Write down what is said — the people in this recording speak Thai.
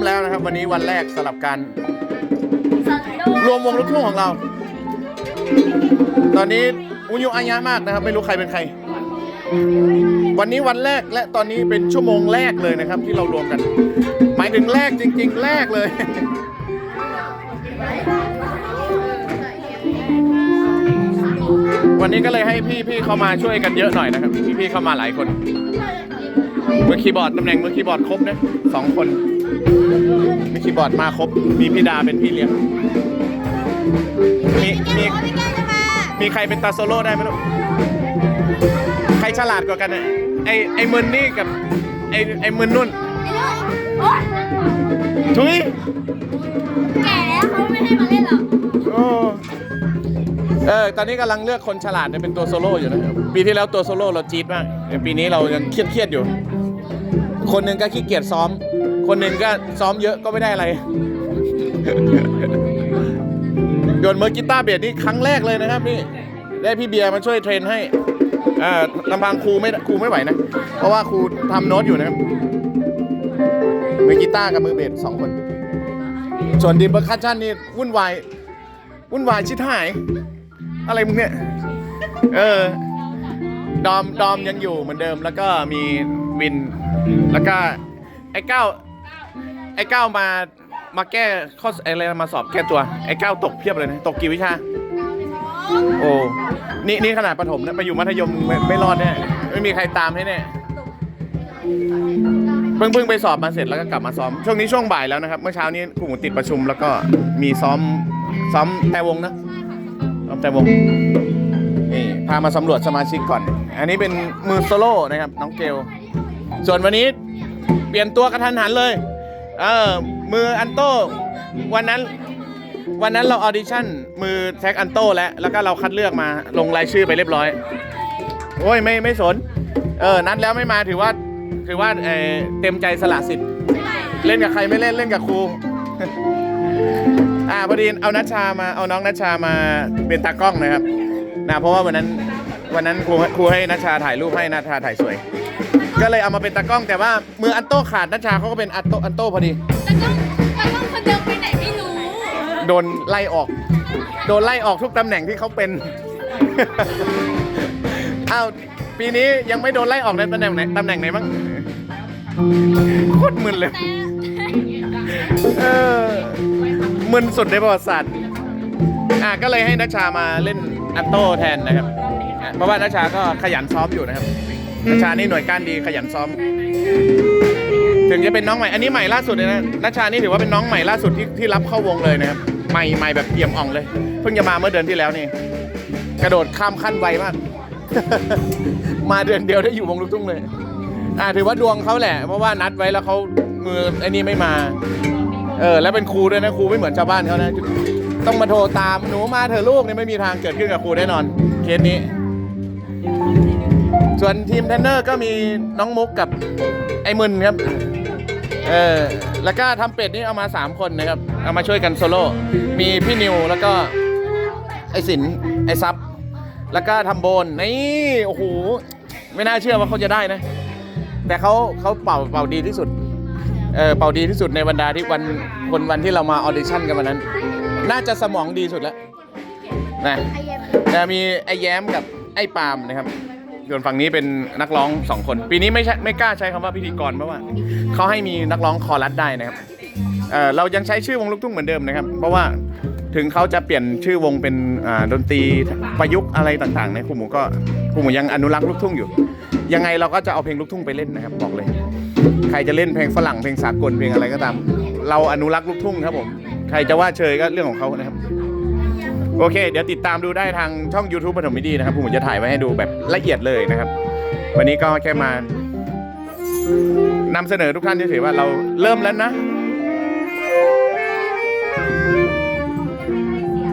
มแล้วนะครับ วันนี้วันแรกสำหรับการสันโดรวมวงลูกทุ่งของเรา ตอนนี้อุยุอายะมากนะครับ ไม่รู้ใครเป็นใคร วันนี้วันแรกและตอนนี้เป็นชั่วโมงแรกเลยนะครับ ที่เรารวมกัน หมายถึงแรกจริง ๆ แรกเลยวันนี้ก็เลยให้พี่พี่ๆเขามาช่วยกันเยอะหน่อยนะครับ พี่พี่ๆเข้ามาหลายคน มือคีย์บอร์ดตำแหน่งมือคีย์บอร์ดครบนะสองคน มือคีย์บอร์ดมาครบ มีพี่ดาเป็นพี่เลี้ยง มีมีพี่แก้วจะมามีใครเป็นตาโซโล่ได้ไหมลูก ใครฉลาดกว่ากันเนี่ยไอไอมึนนี่กับไอไอมึนนุ่นไอ้ลูกโอ๊ยทุยแก่แล้วเขาไม่ให้มาเล่นหรอกโอ้เออ ตอนนี้กำลังเลือกคนฉลาดเนี่ยเป็นตัวโซโล่อยู่นะ ปีที่แล้วตัวโซโล่เราจี๊ดมากแต่ปีนี้เรายังเครียดเครียดๆอยู่ คนหนึ่งก็ขี้เกียจซ้อม คนหนึ่งก็ซ้อมเยอะก็ไม่ได้อะไรโยนมือกีตาร์เบสนี่ครั้งแรกเลยนะครับนี่ได้พี่เบียร์มาช่วยเทรนให้อ่าลำพังครูไม่ครูไม่ไหวนะ เพราะว่าครูทำโน้ตอยู่นะครับมือกีตาร์กับมือเบสสองคน ส่วนดีเบอร์คัชชันนี่วุ่นวายวุ่นวายชิดหาย อะไรมึงเนี่ย เออ ดอมดอมยังอยู่เหมือนเดิมแล้วก็มีวิน แล้วก็ไอ้เก้า อ้เก้ามามาแก้ข้ออะไรมาสอบแก้ตัวไอ้เก้าตกเพียบเลยนะตกกี่วิชา โอ้นี่นี่ขนาดประถมนะไปอยู่มัธยมไม่ไม่รอดแน่ไม่มีใครตามให้แน่เพิ่งเพิ่งไปสอบมาเสร็จแล้วก็กลับมาซ้อม ช่วงนี้ช่วงบ่ายแล้วนะครับ เมื่อเช้านี้กลุ่มติดประชุมแล้วก็มีซ้อมซ้อมแต่วงนะซ้อมแต่วงนี่พามาสำรวจสมาชิกก่อน อันนี้เป็นมือโซโล่นะครับน้องเกลส่วนวันนี้เปลี่ยนตัวกระทันหันเลย เออ มืออันโต้วันนั้น วันนั้นเราออดิชั่น มือแท็กอันโต้แล้วแล้วก็เราคัดเลือกมาลงรายชื่อไปเรียบร้อย โอ้ยไม่ไม่สน เออ นัดแล้วไม่มาถือว่า ถือว่าเออเต็มใจสละสิทธิ์เล่นกับใครไม่เล่นเล่นกับครูอ่าพอดีเอานัชชามาเอาน้องนัชชามาเป็นตากล้องนะครับนะเพราะว่าวันนั้นวันนั้นครูครูให้นัชชาถ่ายรูปให้นัชชาถ่ายสวย ก็เลยเอามาเป็นตากล้องแต่ว่ามืออันโต้ขาดนัชชาเขาก็เป็นอันโต้อันโต้พอดี แต่ต้องแต่ต้องคนเดิมไปไหนไม่รู้ โดนไล่ออก โดนไล่ออกทุกตำแหน่งที่เขาเป็น อ้าวปีนี้ยังไม่โดนไล่ออกในตำแหน่งไหนตำแหน่งไหนบ้างโคตรมึนเลยเออมึนสุดในประวัติศาสตร์ อะก็เลยให้นัชชามาเล่นอัตโต้แทนนะครับอะเพราะว่านัชชาก็ขยันซ้อมอยู่นะครับ นัชชานี่หน่วยก้านดีขยันซ้อม ถึงจะเป็นน้องใหม่ อันนี้ใหม่ล่าสุดเลยนะนัชชานี่ถือว่าเป็นน้องใหม่ล่าสุดที่ที่รับเข้าวงเลยนะครับ ใหม่ใหม่แบบเอี่ยมอ่องเลย เพิ่งจะมาเมื่อเดือนที่แล้วนี่ กระโดดข้ามขั้นไวมาก มาเดือนเดียวได้อยู่วงลูกทุ่งเลย อ่าถือว่าดวงเขาแหละ เพราะว่านัดไว้แล้วเขามือไอ้นี่ไม่มา เออ แล้วเป็นครูด้วยนะครูไม่เหมือนชาวบ้านเขานะ ต้องมาโทรตามหนูมาเถอลูกนี่ไม่มีทางเกิดขึ้นกับครูแน่นอน เคสนี้ ส่วนทีมเทรนเนอร์ก็มีน้องมุกกับไอ้มึนครับ เออ แล้วก็ทำเป็ดนี่เอามา 3 คนนะครับ เอามาช่วยกันโซโล่ มีพี่นิวแล้วก็ไอ้สิน ไอ้ซับ แล้วก็ทำโบน นี่ โอ้โห ไม่น่าเชื่อว่าเขาจะได้นะ แต่เขาเขาเป่าเป่าดีที่สุด เออ เป่าดีที่สุดในบรรดาที่วันคนวันที่เรามาออดิชั่นกันวันนั้น น่าจะสมองดีสุดแล้วนะจะมีไอ้แย้มกับไอ้ปาล์มนะครับ ส่วนฝั่งนี้เป็นนักร้องสองคน ปีนี้ไม่ใช่ไม่กล้าใช้คำว่าพิธีกรเพราะว่าเขาให้มีนักร้องคอรัสได้นะครับเอ่อเรายังใช้ชื่อวงลูกทุ่งเหมือนเดิมนะครับ เพราะว่าถึงเขาจะเปลี่ยนชื่อวงเป็นอ่าดนตรีประยุกต์อะไรต่างๆเนี่ยครูหมูก็ครูหมูยังอนุรักษ์ลูกทุ่งอยู่ ยังไงเราก็จะเอาเพลงลูกทุ่งไปเล่นนะครับบอกเลย ใครจะเล่นเพลงฝรั่งเพลงสากลเพลงอะไรก็ตาม เราอนุรักษ์ลูกทุ่งครับผม ใครจะว่าเชยก็เรื่องของเขานะครับ โอเค เดี๋ยวติดตามดูได้ทางช่อง YouTube ปฐมวิดีนะครับผมจะถ่ายไว้ให้ดูแบบละเอียดเลยนะครับ วันนี้ก็แค่มานำเสนอทุกท่านเฉยๆว่าเราเริ่มแล้วนะ